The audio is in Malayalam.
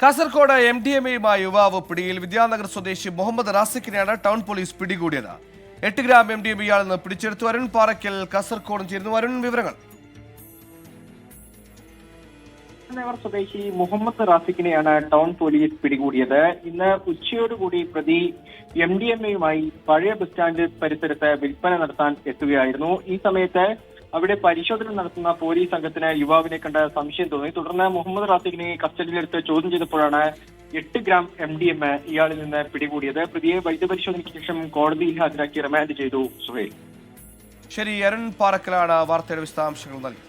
കാസർകോട് എം ഡി എം യുവാവ് പിടിയിൽ വിദ്യാനഗർ സ്വദേശി മുഹമ്മദ് റാസിഖിനെയാണ് ടൗൺ പോലീസ് പിടികൂടിയത്. എട്ട് ഗ്രാം എം ഡി എം ഇയാൾ നിന്ന് പിടിച്ചെടുത്തു. അരുൺ പാറയ്ക്കൽ കാസർകോട് ചേരുന്നു. അരുൺ വിവരങ്ങൾ. സ്വദേശി മുഹമ്മദ് റാഫിഖിനെയാണ് ടൗൺ പോലീസ് പിടികൂടിയത്. ഇന്ന് ഉച്ചയോടുകൂടി പ്രതി എം ഡി എം എയുമായി പഴയ ബസ് സ്റ്റാൻഡ് പരിസരത്ത് വിൽപ്പന നടത്താൻ എത്തുകയായിരുന്നു. ഈ സമയത്ത് അവിടെ പരിശോധന നടത്തുന്ന പോലീസ് സംഘത്തിന് യുവാവിനെ കണ്ട സംശയം തോന്നി. തുടർന്ന് മുഹമ്മദ് റാസിഖിനെ കസ്റ്റഡിയിലെടുത്ത് ചോദ്യം ചെയ്തപ്പോഴാണ് എട്ട് ഗ്രാം എം ഡി എം ഇയാളിൽ നിന്ന് പിടികൂടിയത്. പ്രതിയെ വൈദ്യപരിശോധനയ്ക്ക് ശേഷം കോടതിയിൽ ഹാജരാക്കി റിമാൻഡ് ചെയ്തു സുഹേൽ. ശരി അരുൺ പാറക്കലാണ് വാർത്തയുടെ വിശദാംശങ്ങൾ നൽകി.